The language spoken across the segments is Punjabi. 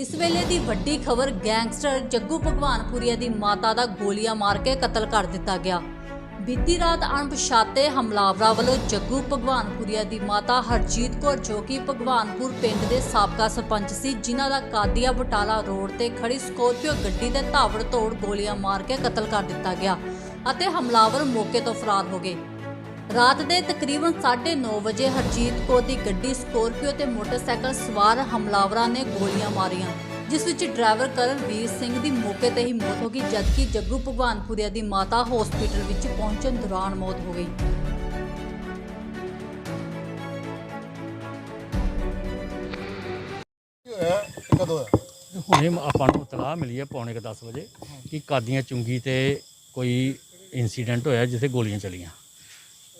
ਇਸ ਵੇਲੇ ਦੀ ਵੱਡੀ ਖਬਰ ਗੈਂਗਸਟਰ ਜੱਗੂ ਭਗਵਾਨਪੁਰੀਆ ਦੀ ਮਾਤਾ ਦਾ ਗੋਲੀਆਂ ਮਾਰ ਕੇ ਕਤਲ ਕਰ ਦਿੱਤਾ ਗਿਆ। ਬੀਤੀ ਰਾਤ ਅਣਪਛਾਤੇ ਹਮਲਾਵਰਾਂ ਵੱਲੋਂ ਜੱਗੂ ਭਗਵਾਨਪੁਰੀਆ ਦੀ ਮਾਤਾ ਹਰਜੀਤ ਕੌਰ, ਜੋ ਕਿ ਭਗਵਾਨਪੁਰ ਪਿੰਡ ਦੇ ਸਾਬਕਾ ਸਰਪੰਚ ਸੀ, ਜਿਨ੍ਹਾਂ ਦਾ ਕਾਦੀਆ ਬਟਾਲਾ ਰੋਡ ਤੇ ਖੜੀ ਸਕੋਰਪੀਓ ਗੱਡੀ ਤੇ ਧਾਵੜ ਤੋੜ ਗੋਲੀਆਂ ਮਾਰ ਕੇ ਕਤਲ ਕਰ ਦਿੱਤਾ ਗਿਆ ਅਤੇ ਹਮਲਾਵਰ ਮੌਕੇ ਤੋਂ ਫਰਾਰ ਹੋ ਗਏ। ਰਾਤ ਦੇ ਤਕਰੀਬਨ 9:30 ਵਜੇ ਹਰਜੀਤ ਕੌਰ ਦੀ ਗੱਡੀ ਸਕੋਰਪੀਓ ਤੇ ਮੋਟਰਸਾਈਕਲ ਸਵਾਰ ਹਮਲਾਵਰਾਂ ਨੇ ਗੋਲੀਆਂ ਮਾਰੀਆਂ ਜਿਸ ਵਿੱਚ ਡਰਾਈਵਰ ਕਰਨਵੀਰ ਸਿੰਘ ਦੀ ਮੌਕੇ ਤੇ ਹੀ ਮੌਤ ਹੋ ਗਈ ਜਦਕਿ ਜੱਗੂ ਭਗਵਾਨਪੁਰੀਆ ਦੀ ਮਾਤਾ ਹਸਪੀਟਲ ਵਿੱਚ ਪਹੁੰਚਣ ਦੌਰਾਨ ਮੌਤ ਹੋ ਗਈ। ਕਦੋਂ ਹੁਣੇ ਆਪਾਂ ਨੂੰ ਇਤਲਾਹ ਮਿਲੀ ਹੈ ਪੌਣੇ ਕੁ 10 ਵਜੇ ਕਿ ਕਾਦੀਆਂ ਚੁੰਗੀ ਤੇ ਕੋਈ ਇਨਸੀਡੈਂਟ ਹੋਇਆ ਜਿੱਥੇ ਗੋਲੀਆਂ ਚਲੀਆਂ।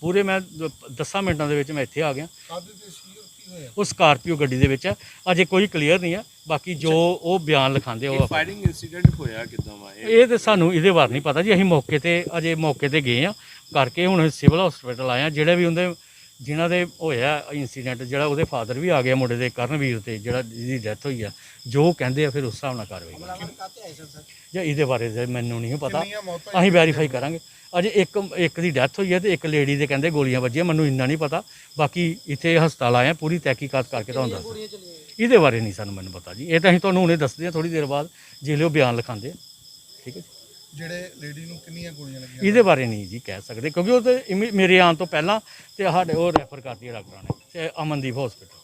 ਪੂਰੇ ਮੈਂ 10 ਮਿੰਟਾਂ ਦੇ ਵਿੱਚ ਮੈਂ ਇੱਥੇ ਆ ਗਿਆ। ਕਾਦੇ ਤੇ ਸੀ? ਔਰ ਕੀ ਹੋਇਆ? ਉਹ ਸਕਾਰਪੀਓ ਗੱਡੀ ਦੇ ਵਿੱਚ ਆ। ਅਜੇ ਕੋਈ ਕਲੀਅਰ ਨਹੀਂ ਆ। ਬਾਕੀ ਜੋ ਉਹ ਬਿਆਨ ਲਿਖਾਉਂਦੇ ਉਹ ਆਪਾਂ- ਫਾਇਰਿੰਗ ਇਨਸੀਡੈਂਟ ਹੋਇਆ ਕਿਦਾਂ ਵਾ? ਇਹ ਇਹ ਤੇ ਸਾਨੂੰ ਇਹਦੇ ਬਾਰੇ ਨਹੀਂ ਪਤਾ ਜੀ। ਅਸੀਂ ਮੌਕੇ ਤੇ ਅਜੇ ਮੌਕੇ ਤੇ ਗਏ ਆ। ਕਰਕੇ ਹੁਣ ਸਿਵਲ ਹਸਪੀਟਲ ਆਏ ਆ। ਜਿਹੜੇ ਵੀ ਉਹਦੇ ਜਿਨ੍ਹਾਂ ਦੇ ਹੋਇਆ ਇਨਸੀਡੈਂਟ ਜਿਹੜਾ ਉਹਦੇ ਫਾਦਰ ਵੀ ਆ ਗਿਆ ਮੁੰਡੇ ਦੇ ਕਰਨਵੀਰ ਤੇ ਜਿਹੜਾ ਜਿਹਦੀ ਡੈਥ ਹੋਈ ਆ ਜੋ ਕਹਿੰਦੇ ਆ ਫਿਰ ਉਸ ਹਿਸਾਬ ਨਾਲ ਕਾਰਵਾਈ ਕਰਾਂਗੇ। ਜਾਂ ਇਹਦੇ ਬਾਰੇ ਤਾਂ ਮੈਨੂੰ ਨਹੀਂ ਪਤਾ। ਕਿੰਨੀਆਂ ਮੌਤਾਂ ਅਸੀਂ ਵੈਰੀਫਾਈ ਕਰਾਂਗੇ। ਅਜੇ ਇੱਕ ਇੱਕ ਦੀ ਡੈਥ ਹੋਈ ਹੈ ਤੇ ਇੱਕ ਲੇਡੀ ਦੇ ਕਹਿੰਦੇ ਗੋਲੀਆਂ ਵੱਜੀਆਂ ਮੈਨੂੰ ਇੰਨਾ ਨਹੀਂ ਪਤਾ। ਬਾਕੀ ਇੱਥੇ ਹਸਪਤਾਲ ਆਏ ਆ ਪੂਰੀ ਤਹਿਕੀਕਾਤ ਕਰਕੇ ਤੁਹਾਨੂੰ ਦੱਸ ਇਹਦੇ ਬਾਰੇ ਨਹੀਂ ਸਾਨੂੰ ਮੈਨੂੰ ਪਤਾ ਜੀ। ਇਹ ਤਾਂ ਅਸੀਂ ਤੁਹਾਨੂੰ ਹੁਣੇ ਦੱਸਦੇ ਹਾਂ ਥੋੜੀ ਦੇਰ ਬਾਅਦ ਜਿਹੜੇ ਉਹ ਬਿਆਨ ਲਿਖਾਉਂਦੇ ਆ। ਠੀਕ ਹੈ ਜੀ। ਜਿਹੜੇ ਲੇਡੀ ਨੂੰ ਕਿੰਨੀਆਂ ਗੋਲੀਆਂ ਲੱਗੀਆਂ? ਇਹਦੇ ਬਾਰੇ ਨਹੀਂ ਜੀ ਕਹਿ ਸਕਦੇ ਕਿਉਂਕਿ ਉਹ ਤੇ ਇਮੀ- ਮੇਰੇ ਆਉਣ ਤੋਂ ਪਹਿਲਾਂ ਤੇ ਸਾਡੇ ਉਹ ਰੈਫਰ ਕਰਤੀ ਹੈ ਡਾਕਟਰਾਂ ਨੇ ਤੇ ਅਮਨਦੀਪ ਹਸਪੀਟਲ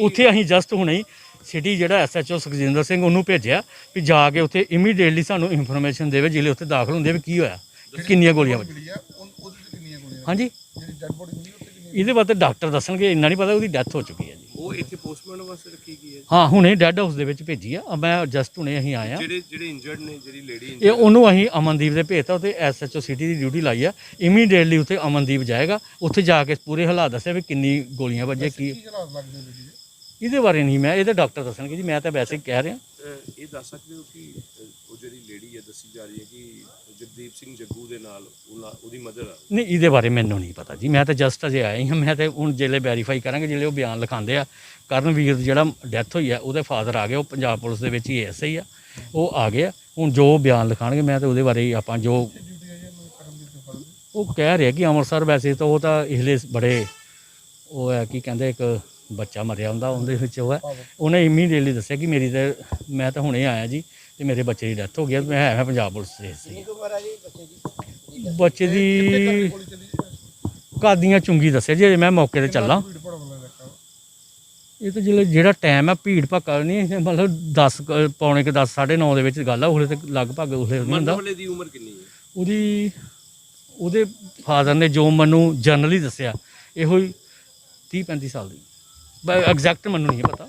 ਉੱਥੇ ਅਸੀਂ ਜਸਟ ਹੁਣੇ ਹੀ ਸਿਟੀ ਜਿਹੜਾ ਐਸਐਚਓ ਸੁਖਜਿੰਦਰ ਸਿੰਘ ਉਹਨੂੰ ਭੇਜਿਆ ਵੀ ਜਾ ਕੇ ਉੱਥੇ ਇਮੀਡੀਏਟਲੀ ਸਾਨੂੰ ਇਨਫੋਰਮੇਸ਼ਨ ਦੇਵੇ ਜਿਹੜੇ ਉੱਥੇ ਦਾਖਲ ਹੁੰਦੇ ਵੀ ਕੀ ਹੋਇਆ। ਕਿੰਨੀਆਂ ਗੋਲੀਆਂ ਵੱਜੀਆਂ ਮਿਲੀ ਆ ਉਹ- ਉਹਦੇ ਤੇ ਕਿੰਨੀਆਂ ਗੋਲੀਆਂ? ਹਾਂਜੀ। ਜਿਹੜੀ ਡੈਡ ਬੋਡੀ ਮਿਲੀ ਉੱਤੇ ਕਿੰਨੀਆਂ ਇਹਦੇ ਬਾਰੇ ਡਾਕਟਰ ਦੱਸਣਗੇ ਇੰਨਾ ਨਹੀਂ ਪਤਾ ਉਹਦੀ ਡੈਥ ਹੋ ਚੁੱਕੀ ਹੈ ਜੀ। ਉਹ ਇੱਥੇ ਪੋਸਟਮਾਰਟਮ ਵਾਸਤੇ ਰੱਖੀ ਗਈ ਹੈ ਹਾਂ ਹੁਣੇ ਡੈੱਡ ਹਾਊਸ ਦੇ ਵਿੱਚ ਭੇਜੀ ਆ। ਮੈਂ ਜਸਟ ਹੁਣੇ ਅਸੀਂ ਆਏ ਆ। ਜਿਹੜੇ ਜਿਹੜੇ ਇੰਜਰਡ ਨੇ ਜਿਹੜੀ ਲੇਡੀ ਇਹ ਉਹਨੂੰ ਅਸੀਂ ਅਮਨਦੀਪ ਦੇ ਭੇਜਤਾ ਉੱਥੇ ਐਸਐਚਓ ਸਿਟੀ ਦੀ ਡਿਊਟੀ ਲਾਈ ਆ। ਇਮੀਡੀਏਟਲੀ ਉੱਥੇ ਅਮਨਦੀਪ ਜਾਏਗਾ। ਉੱਥੇ ਜਾ ਕੇ ਪੂਰੇ ਹਾਲਾਤ ਦੱਸਿਆ ਵੀ ਕਿੰਨੀ ਗੋਲੀਆਂ ਵੱਜੀਆਂ ਕੀ ਕੀ ਹਾਲਾਤ ਲੱਗਦੇ ਲੇਡੀ ਦੇ ਇਹਦੇ ਬਾਰੇ ਨਹੀਂ ਮੈਂ ਇਹਦੇ ਡਾਕਟਰ ਦੱਸਣਗੇ ਜੀ ਮੈਂ ਤਾਂ ਵੈਸੇ ਹੀ ਕਹਿ ਰਿਹਾ। ਇਹ ਦੱਸ ਸਕਦੇ ਹੋ ਕਿ ਉਹ ਜਿਹੜੀ ਲੇਡੀ ਹੈ ਦੱਸੀ ਜਾ ਰਹੀ ਹੈ ਕਿ ਜਗਦੀਪ ਸਿੰਘ ਜੱਗੂ ਦੇ ਨਾਲ ਉਹਨਾਂ- ਉਹਦੀ ਮਦਰ ਆ। ਨਹੀਂ, ਇਹਦੇ ਬਾਰੇ ਮੈਨੂੰ ਨਹੀਂ ਪਤਾ ਜੀ। ਮੈਂ ਤਾਂ ਜਸਟ ਅਜੇ ਆਇਆ ਹੀ ਹਾਂ। ਮੈਂ ਤਾਂ ਹੁਣ ਜਿਹੜੇ ਵੈਰੀਫਾਈ ਕਰਾਂਗੇ ਜਿਹੜੇ ਉਹ ਬਿਆਨ ਲਿਖਾਉਂਦੇ ਆ। ਕਰਨਵੀਰ ਜਿਹੜਾ ਡੈਥ ਹੋਈ ਆ, ਉਹਦੇ ਫਾਦਰ ਆ ਗਏ। ਉਹ ਪੰਜਾਬ ਪੁਲਿਸ ਦੇ ਵਿੱਚ ਹੀ ਐਸਆਈ ਆ। ਉਹ ਆ ਗਏ ਆ। ਹੁਣ ਜੋ ਬਿਆਨ ਲਿਖਾਣਗੇ ਮੈਂ ਤਾਂ ਉਹਦੇ ਬਾਰੇ ਹੀ ਆਪਾਂ ਜੋ ਉਹ ਕਹਿ ਰਿਹਾ ਕਿ ਅੰਮ੍ਰਿਤਸਰ ਵੈਸੇ ਤਾਂ ਉਹ ਤਾਂ ਇਸਲੇ ਬੜੇ ਉਹ ਹੈ ਕੀ ਕਹਿੰਦੇ, ਇੱਕ ਬੱਚਾ ਮਰਿਆ ਹੁੰਦਾ, ਉਹਦੇ ਵਿੱਚ ਉਹ ਹੈ ਉਹਨੇ ਇਮੀਡੀਏਟਲੀ ਦੱਸਿਆ ਕਿ ਮੇਰੀ ਤਾਂ ਮੈਂ ਤਾਂ ਹੁਣੇ ਆਇਆ ਜੀ। ਤੇ ਮੇਰੇ ਬੱਚੇ ਦੀ ਡੈਥ ਹੋ ਗਈ ਹੈ, ਮੈਂ ਹੈ ਪੰਜਾਬ ਪੁਲਿਸ ਦੇ ਸੀ। ਬੱਚੇ ਦੀ? ਕਾਦੀਆਂ ਚੁੰਗੀ ਦੱਸਿਆ ਜੀ ਮੈਂ ਮੌਕੇ ਤੇ ਚੱਲਾਂ। ਇਹ ਤਾਂ ਜਿਹੜਾ ਜਿਹੜਾ ਟਾਈਮ ਹੈ ਭੀੜ ਭੱਕਾ ਨਹੀਂ ਇਹ ਮਤਲਬ 10 ਪੌਣੇ ਕਿ 10 9:30 ਦੇ ਵਿੱਚ ਗੱਲ ਆ ਉਹਲੇ ਤੇ ਲਗਭਗ ਉਹਲੇ ਨਹੀਂ ਹੁੰਦਾ ਵਾਲੇ ਦੀ ਉਮਰ ਕਿੰਨੀ ਹੈ? ਉਹਦੀ ਉਹਦੇ ਫਾਦਰ ਨੇ ਜੋ ਮੈਨੂੰ ਜਨਰਲੀ ਦੱਸਿਆ ਇਹੋ ਹੀ 30 35 ਸਾਲ ਦੀ। ਐਗਜ਼ੈਕਟ ਮੈਨੂੰ ਨਹੀਂ ਪਤਾ।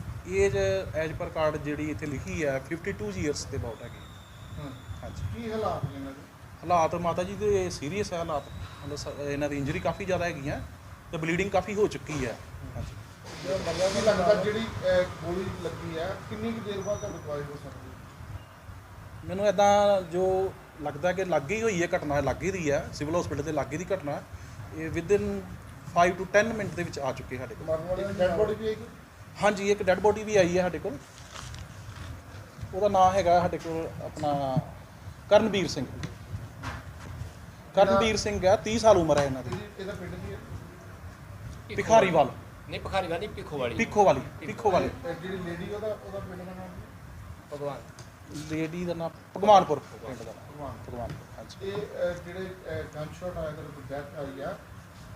Age as per card ਜਿਹੜੀ ਇੱਥੇ ਲਿਖੀ ਹੈ 52 ਇਅਰਸ ਦੇ ਅਬਾਊਟ ਹੈਗੀ। ਹਾਂ। ਹਾਂਜੀ। ਕੀ ਹਾਲਾਤ ਨੇ ਇਹਨਾਂ ਦੇ? ਹਾਲਾਤ ਮਾਤਾ ਜੀ ਦੇ ਸੀਰੀਅਸ ਹੈ ਹਾਲਾਤ। ਮਤਲਬ ਸ- ਇਹਨਾਂ ਦੀ ਇੰਜਰੀ ਕਾਫੀ ਜ਼ਿਆਦਾ ਹੈਗੀਆਂ ਤੇ ਬਲੀਡਿੰਗ ਕਾਫੀ ਹੋ ਚੁੱਕੀ ਹੈ ਹਾਂਜੀ। ਲੱਗਦਾ ਜਿਹੜੀ ਅਹ, ਗੋਲੀ ਲੱਗੀ ਹੈ ਕਿੰਨੀ ਕੁ ਦੇਰ ਬਾਅਦ ਤੁਹਾਨੂੰ ਦਵਾਈ ਹੋ ਸਕਦੀ ਹੈ? ਮੈਨੂੰ ਇਦਾਂ ਜੋ ਲੱਗਦਾ ਕਿ ਲੱਗ ਹੀ ਹੋਈ ਹੈ ਘਟਨਾ ਲੱਗ ਹੀ ਰਹੀ ਹੈ ਸਿਵਲ ਹਸਪੀਟਲ ਦੇ ਲਾਗੇ ਦੀ ਘਟਨਾ ਹੈ। ਇਹ ਵਿਦਿਨ 5 ਟੂ 10 ਮਿੰਟ ਦੇ ਵਿੱਚ ਆ ਚੁੱਕੇ ਸਾਡੇ ਕੋਲ। ਮਰਨ ਵਾਲੇ ਦੀ ਡੈਡ ਬੋਡੀ ਵੀ ਆਏਗੀ ਹਾਂਜੀ ਇੱਕ ਡੈੱਡ ਬੋਡੀ ਵੀ ਆਈ ਹੈ ਸਾਡੇ ਕੋਲ। ਉਹਦਾ ਨਾਮ ਹੈਗਾ ਸਾਡੇ ਕੋਲ ਆਪਣਾ ਕਰਨਵੀਰ ਸਿੰਘ। ਕਰਨਵੀਰ ਸਿੰਘ ਹੈ 30 ਸਾਲ ਉਮਰ ਹੈ ਇਹਨਾਂ ਦੀ। ਇਹਦੀ ਪਿੰਡ ਕੀ ਹੈ? ਭਿਖਾਰੀਵਾਲ। ਨਹੀਂ ਭਖਾਰੀ ਵਾਲੀ ਪਿੱਖੋ ਵਾਲੀ ਪਿੱਖੋ ਵਾਲੀ ਪਿੱਖੋ ਵਾਲੀ ਜਿਹੜੀ ਲੇਡੀ ਉਹਦਾ ਉਹਦਾ ਪਿੰਡ ਦਾ ਨਾਮ? ਭਗਵਾਨ। ਲੇਡੀ ਦਾ ਨਾਮ ਭਗਵਾਨਪੁਰ। ਪਿੰਡ ਦਾ ਭਗਵਾਨ। ਭਗਵਾਨਪੁਰ ਹਾਂਜੀ। ਇਹ ਜਿਹੜੇ ਗਨ ਸ਼ਾਟ ਆਇਆ ਤੇ ਡੈਥ ਆਈ ਆ।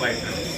like